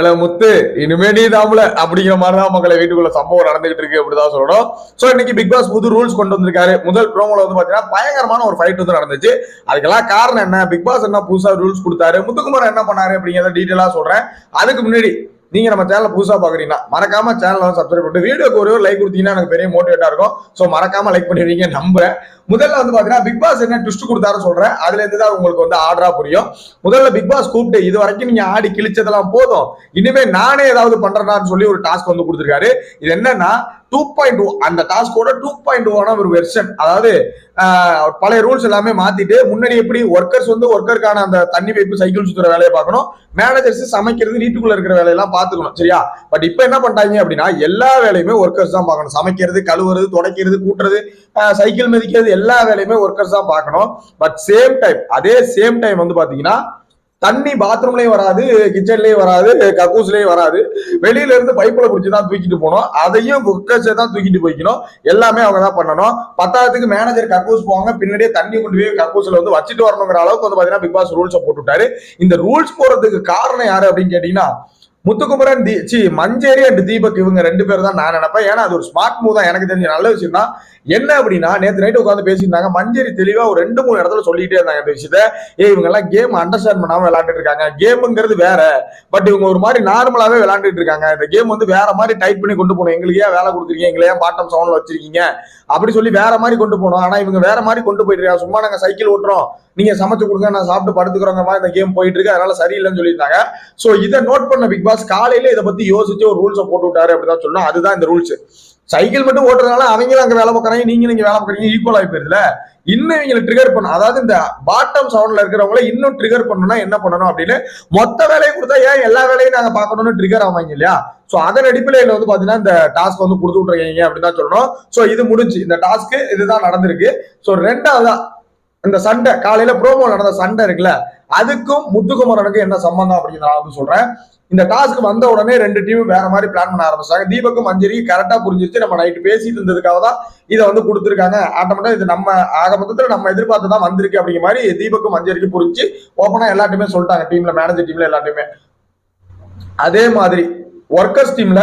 Hello முத்து இனிமே நீ தாமல அப்படிங்கிற மாதிரி தான் மக்களை வீட்டுக்குள்ள சம்பவம் நடந்துகிட்டு இருக்கு அப்படிதான் சொல்லணும். சோ இன்னைக்கு பிக் பாஸ் புது ரூல்ஸ் கொண்டு வந்திருக்காரு. முதல் ப்ரோமோல வந்து பாத்தீங்கன்னா பயங்கரமான ஒரு ஃபைட் வந்து நடந்துச்சு. அதுக்கெல்லாம் காரணம் என்ன? பிக் பாஸ் என்ன புதுசா ரூல்ஸ் கொடுத்தாரு? முத்துக்குமார் என்ன பண்ணாரு அப்படிங்கிறத டீட்டெயிலா சொல்றேன். அதுக்கு முன்னாடி நீங்க நம்ம சேனலை புதுசா பாக்குறீங்கன்னா மறக்காம சேனலை வந்து சப்ஸ்கிரைப் பண்ணிட்டு வீடியோக்கு ஒரு லைக் கொடுத்தீங்கன்னா எனக்கு பெரிய மோட்டிவேட்டா இருக்கும். சோ மறக்காம லைக் பண்ணிடுவீங்க நம்புறேன். முதல்ல வந்து பாத்தீங்கன்னா பிக் பாஸ் என்ன ட்விஸ்ட் கொடுத்தாரு சொல்றேன். அதுல இருந்து தான் உங்களுக்கு வந்து ஆர்டரா புரியும். முதல்ல பிக் பாஸ் கூப்பிட்டு இது வரைக்கும் நீங்க ஆடி கிழிச்சதெல்லாம் போதும். இனிமே நானே ஏதாவது பண்றேன்னு சொல்லி ஒரு டாஸ்க் வந்து கொடுத்துருக்காரு. இது என்னன்னா டூ பாயிண்ட் அந்த டாஸ்கோட டூ பாயிண்ட் ஓன ஒரு வெர்ஷன் அதாவது பழைய ரூல்ஸ் எல்லாமே மாத்திட்டு முன்னாடி எப்படி ஒர்க்கர்ஸ் வந்து ஒர்க்கருக்கான அந்த தண்ணி பைப்பு சைக்கிள் சுத்துற வேலையை பார்க்கணும். மேனேஜர்ஸ் சமைக்கிறது வீட்டுக்குள்ள இருக்கிற வேலையெல்லாம் பார்த்துக்கணும் சரியா? பட் இப்போ என்ன பண்ணிட்டாங்க அப்படின்னா எல்லா வேலையுமே ஒர்க்கர்ஸ் தான் பார்க்கணும். சமைக்கிறது கழுவுறது துடைக்கிறது கூட்டுறது சைக்கிள் மிதிக்கிறது எல்லா வேலையுமே ஒர்க்கர்ஸ் தான் பார்க்கணும். பட் சேம் டைம் அதே சேம் டைம் வந்து பாத்தீங்கன்னா தண்ணி பாத்ரூம்லயும் வராது கிச்சன்லயும் வராது கக்கூஸ்லயும் வராது. வெளியில இருந்து பைப்ல பிடிச்சி தான் தூக்கிட்டு போகணும். அதையும் குக்கர்ஸை தான் தூக்கிட்டு போய்க்கணும். எல்லாமே அவங்க தான் பண்ணணும். பத்தாவதுக்கு மேனேஜர் கக்கூஸ் போவாங்க. பின்னாடியே தண்ணி கொண்டு போய் கக்கூஸ்ல வந்து வச்சுட்டு வரணுங்கிற அளவுக்கு வந்து பாத்தீங்கன்னா பிக் பாஸ் ரூல்ஸை போட்டு விட்டாரு இந்த ரூல்ஸ் போறதுக்கு காரணம் யாரு அப்படின்னு கேட்டீங்கன்னா முத்துக்குமரன் தி சி மஞ்சேரி அண்ட் தீபக் இவங்க ரெண்டு பேர் தான் நான் நினைப்பேன். ஏன்னா அது ஒரு ஸ்மார்ட் மூவ் தான். எனக்கு தெரிஞ்ச நல்ல விஷயம் தான் என்ன அப்படின்னா நேற்று நைட்டு உட்காந்து பேசியிருந்தாங்க. மஞ்சரி தெளிவா ஒரு ரெண்டு மூணு இடத்துல சொல்லிட்டே இருந்தாங்க இந்த விஷயத்த. ஏ இவங்க எல்லாம் கேம் அண்டர்ஸ்டாண்ட் பண்ணாம விளையாண்டுட்டு இருக்காங்க. கேமுங்கிறது வேற. பட் இவங்க ஒரு மாதிரி நார்மலாவே விளையாண்டுட்டு இருக்காங்க. இந்த கேம் வந்து வேற மாதிரி டைப் பண்ணி கொண்டு போகணும். எங்களுக்கு ஏன் வேலை கொடுக்குறீங்க. எங்களை ஏன் பாட்டம் சவுண்ட்ல வச்சிருக்கீங்க? அப்படி சொல்லி வேற மாதிரி கொண்டு போகணும். ஆனா இவங்க வேற மாதிரி கொண்டு போயிட்டு இருக்காங்க. சும்மா நாங்க சைக்கிள் ஓட்டுறோம். நீங்க சமைச்சு கொடுங்க நான் சாப்பிட்டு படுத்துக்கிறோங்க மாதிரி இந்த கேம் போயிட்டு இருக்கு. அதனால சரியில்லைன்னு சொல்லியிருந்தாங்க. சோ இதை நோட் பண்ண பிக் பாஸ் காலையில இதை பத்தி யோசிச்சு ஒரு ரூல்ஸை போட்டு விட்டாரு அப்படிதான் சொன்னா அதுதான் இந்த ரூல்ஸ் சைக்கிள் மட்டும் ஓட்டுறதுனால அவங்களும் அங்க வேலை பார்க்கறாங்க நீங்களும் இங்க வேலை பார்க்கறீங்க ஈக்குவல் ஆகி போயிருதுல இன்னும் இவங்களை ட்ரிகர் பண்ணும் அதாவது இந்த பாட்டம் சவுண்ட்ல இருக்கிறவங்கள இன்னும் ட்ரிகர் பண்ணணும்னா என்ன பண்ணணும் அப்படின்னு மொத்த வேலையை கொடுத்தா ஏன் எல்லா வேலையும் நாங்க பார்க்கணும்னு ட்ரிகர் ஆவாங்க இல்லையா? சோ அதன் அடிப்படையில வந்து பாத்தீங்கன்னா இந்த டாஸ்க் வந்து கொடுத்து விட்டுருக்கீங்க அப்படின்னு தான் சொல்லணும். சோ இது முடிஞ்சு. இந்த டாஸ்க் இதுதான் நடந்திருக்கு. சோ ரெண்டாவதா இந்த சண்டை காலையில ப்ரோமோ நடந்த சண்டை இருக்குல்ல அதுக்கும் முத்துக்குமரனுக்கும் என்ன சம்பந்தம் அப்படின்னு நான் வந்து சொல்றேன். இந்த டாஸ்க் வந்த உடனே ரெண்டு டீமும் வேற மாதிரி பிளான் பண்ண ஆரம்பிச்சாங்க. தீபக்கும் மஞ்சரி கரெக்டா புரிஞ்சிருச்சு. நம்ம நைட்டு பேசிட்டு இருந்ததுக்காக தான் இதை வந்து கொடுத்துருக்காங்க. ஆட்டோமேட்டா இது நம்ம ஆக மொத்தத்தில் நம்ம எதிர்பார்த்து தான் வந்திருக்கு அப்படிங்கிற மாதிரி தீபக்கும் அஞ்சலிக்கு புரிஞ்சு ஓப்பனா எல்லாத்தையுமே சொல்லிட்டாங்க. டீம்ல மேனேஜர் டீம்ல எல்லாத்தையுமே அதே மாதிரி ஒர்க்கர்ஸ் டீம்ல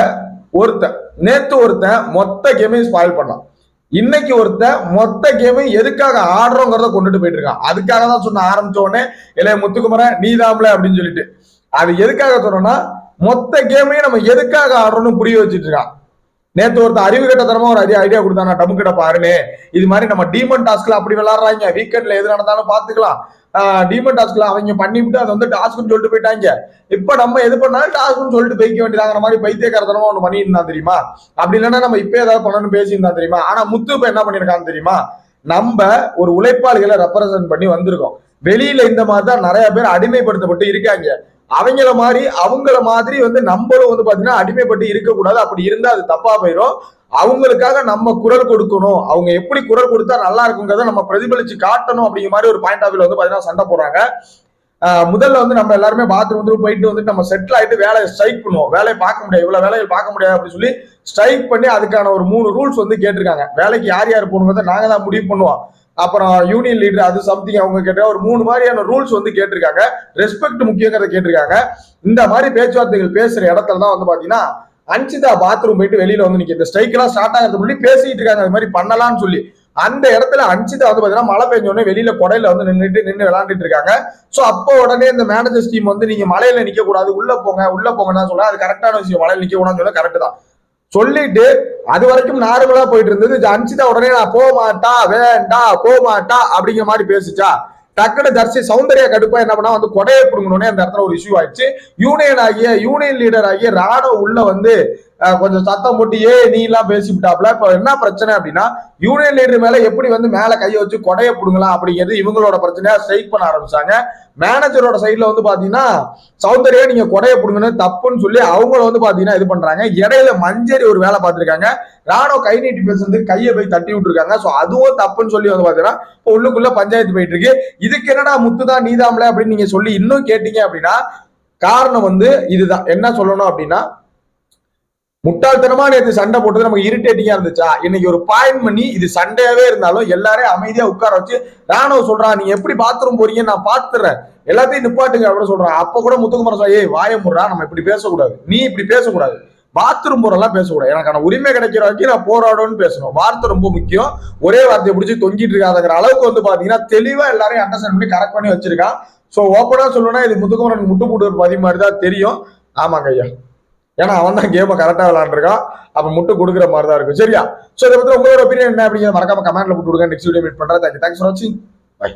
ஒருத்தன் நேத்து ஒருத்தன் மொத்த கேமையும் ஸ்பாயில் பண்ணான். இன்னைக்கு ஒருத்தன் மொத்த கேமையும் எதுக்காக ஆடுறோங்கிறத கொண்டுட்டு போயிட்டு இருக்கான். அதுக்காக தான் சொன்ன ஆரம்பிச்ச உடனே இளைய முத்துக்குமரன் நீதாம்ல அப்படின்னு சொல்லிட்டு. அது எதுக்காக சொன்னோம்னா மொத்த கேமையும் நம்ம எதுக்காக ஆடுறோம்னு புரிய வச்சுட்டு இருக்கான். நேத்து ஒருத்த அறிவு கட்டத்தனமா ஒரு ஐடியா ஐடியா கொடுத்தானா டம்மு கிட்ட பாருன்னு இது மாதிரி நம்ம டீமன் டாஸ்க்ல அப்படி விளாடுறாங்க வீக்கெண்ட்ல எது நடந்தாலும் பாத்துக்கலாம். டீமன் டாஸ்க்ல அவங்க பண்ணிவிட்டு அதை வந்து டாஸ்க்னு சொல்லிட்டு போயிட்டாங்க. இப்ப நம்ம எது பண்ணாலும் டாஸ்க்னு சொல்லிட்டு போய்க்க வேண்டியதாங்கிற மாதிரி பைத்தியக்காரத்தனமா ஒன்று பண்ணியிருந்தா தெரியுமா? அப்படி இல்லைன்னா நம்ம இப்போ ஏதாவது பண்ணணும்னு பேசியிருந்தா தெரியுமா? ஆனா முத்து இப்ப என்ன பண்ணியிருக்கான்னு தெரியுமா? நம்ம ஒரு உழைப்பாளிகளை ரெப்ரசன்ட் பண்ணி வந்திருக்கோம். வெளியில இந்த மாதிரி தான் நிறைய பேர் அடிமைப்படுத்தப்பட்டு இருக்காங்க. அவங்கள மாதிரி அவங்கள மாதிரி வந்து நம்மளும் வந்து பாத்தீங்கன்னா அடிமைப்பட்டு இருக்கக்கூடாது. அப்படி இருந்தா அது தப்பா போயிடும் அவங்களுக்காக நம்ம குரல் கொடுக்கணும். அவங்க எப்படி குரல் கொடுத்தா நல்லா இருக்குங்கிறத நம்ம பிரதிபலிச்சு காட்டணும் அப்படிங்கிற மாதிரி ஒரு பாயிண்ட் ஆஃப் வியூல வந்து பாத்தீங்கன்னா சண்டை போடுறாங்க. முதல்ல வந்து நம்ம எல்லாருமே பாத்ரூம் வந்து போயிட்டு வந்து நம்ம செட்டில் ஆகிட்டு வேலையை ஸ்ட்ரைக் பண்ணுவோம். வேலையை பார்க்க முடியாது. இவ்வளவு வேலையை பார்க்க முடியாது அப்படின்னு சொல்லி ஸ்ட்ரைக் பண்ணி அதுக்கான ஒரு மூணு ரூல்ஸ் வந்து கேட்டிருக்காங்க. வேலைக்கு யார் யார் போகணுங்கிறத நாங்க தான் முடிவு பண்ணுவோம். அப்புறம் யூனியன் லீடர் அது சம்திங் அவங்க கேட்ட ஒரு மூணு மாதிரியான ரூல்ஸ் வந்து கேட்டிருக்காங்க. ரெஸ்பெக்ட் முக்கியங்கிறத கேட்டிருக்காங்க. இந்த மாதிரி பேச்சுவார்த்தைகள் பேசுற இடத்துல தான் வந்து பாத்தீங்கன்னா அன்சிதா பாத்ரூம் போயிட்டு வெளியில வந்து நிக்க இந்த ஸ்ட்ரைக் எல்லாம் ஸ்டார்ட் ஆகிறது முன்னாடி பேசிட்டு இருக்காங்க அது மாதிரி பண்ணலாம்னு சொல்லி. அந்த இடத்துல அன்சிதா வந்து பாத்தீங்கன்னா மழை பெஞ்ச உடனே வெளியில கொடையில வந்து நின்றுட்டு நின்று விளையாண்டுட்டு இருக்காங்க. சோ அப்போ உடனே இந்த மேனேஜர்ஸ் டீம் வந்து நீங்க மலையில நிக்க கூடாது உள்ள போங்க உள்ள போங்கன்னு தான் சொல்ல அது கரெக்டான விஷயம். மலையில நிக்க கூடாதுன்னு சொல்ல கரெக்ட் தான். சொல்லிட்டு அது வரைக்கும் நார்மலா போயிட்டு இருந்தது. இது அன்சிதா உடனே நான் போக மாட்டா வேண்டா போக மாட்டா அப்படிங்கிற மாதிரி பேசிச்சா? டக்குனு தர்சி சௌந்தர்யா கடுப்பா என்ன பண்ணா வந்து கொடையை பிடுங்கணும்னே அந்த இடத்துல ஒரு இஷ்யூ ஆயிடுச்சு. யூனியன் ஆகிய யூனியன் லீடர் ஆகிய ராணுவ உள்ள வந்து கொஞ்சம் சத்தம் போட்டு ஏ நீ எல்லாம் பேசிவிட்டாப்ல. இப்ப என்ன பிரச்சனை? அப்படின்னா யூனியன் லீடர் மேல எப்படி வந்து மேல கையை வச்சு கொடையை பிடுங்கலாம் அப்படிங்கிறது இவங்களோட பிரச்சனையா ஸ்ட்ரைக் பண்ண ஆரம்பிச்சாங்க. மேனேஜரோட சைட்ல வந்து பாத்தீங்கன்னா சௌந்தர்யா நீங்க கொடையை பிடுங்கன்னு தப்புன்னு சொல்லி அவங்கள வந்து பாத்தீங்கன்னா இது பண்றாங்க. இடையில மஞ்சரி ஒரு வேலை பார்த்திருக்காங்க. ராணுவ கை நீட்டி பேசுறது கையை போய் தட்டி விட்டுருக்காங்க. சோ அதுவும் தப்புன்னு சொல்லி வந்து பாத்தீங்கன்னா இப்போ உள்ளுக்குள்ள பஞ்சாயத்து போயிட்டு இருக்கு இதுக்கு என்னடா முத்துதான் நீதாம்ல? அப்படின்னு நீங்க சொல்லி இன்னும் கேட்டீங்க அப்படின்னா காரணம் வந்து இதுதான். என்ன சொல்லணும் அப்படின்னா முட்டாள்தனமா நேற்று சண்டை போட்டது நமக்கு இரிட்டேட்டிங்கா இருந்துச்சா? இன்னைக்கு ஒரு பாயிண்ட் பண்ணி இது சண்டையாவே இருந்தாலும் எல்லாரையும் அமைதியா உட்கார வச்சு ராணுவ சொல்றான் நீங்க எப்படி பாத்ரூம் போறீங்க? நான் பாத்துறேன். எல்லாத்தையும் நிப்பாட்டுங்க அப்படின்னு சொல்றான் அப்ப கூட முத்துக்குமார் சார் ஏய் வாய நம்ம இப்படி பேசக்கூடாது. நீ இப்படி பேசக்கூடாது. பாத்ரூம் போறெல்லாம் பேசக்கூடாது. எனக்கான உரிமை கிடைக்கிற வரைக்கும் நான் போராடணும்னு பேசணும். வார்த்தை ரொம்ப முக்கியம். ஒரே வார்த்தையை பிடிச்சி தொங்கிட்டு இருக்காதுங்கிற அளவுக்கு வந்து பாத்தீங்கன்னா தெளிவா எல்லாரையும் அண்டர்ஸ்டாண்ட் பண்ணி கரெக்ட் பண்ணி வச்சிருக்கான். சோ ஓப்பனா சொல்லணும்னா இது முத்துக்குமரன் முட்டு போட்டு பதிவு மாதிரி தான் தெரியும். ஆமாங்க ஐயா. ஏன்னா அவன் தான் கேமை கரெக்டா விளாண்டுருக்கான் அப்போ முட்டு கொடுக்குற மாதிரி தான் இருக்கும். சரியா? ஸோ இதை பற்றி உங்களோட ஒப்பீனியன் என்ன அப்படிங்கிறத மறக்காம கமெண்ட்ல போட்டு கொடுங்க நெக்ஸ்ட் வீடியோ மீட் பண்ணுறேன் தேங்க்யூ தேங்க்ஸ் ஃபார் வாட்சிங் பை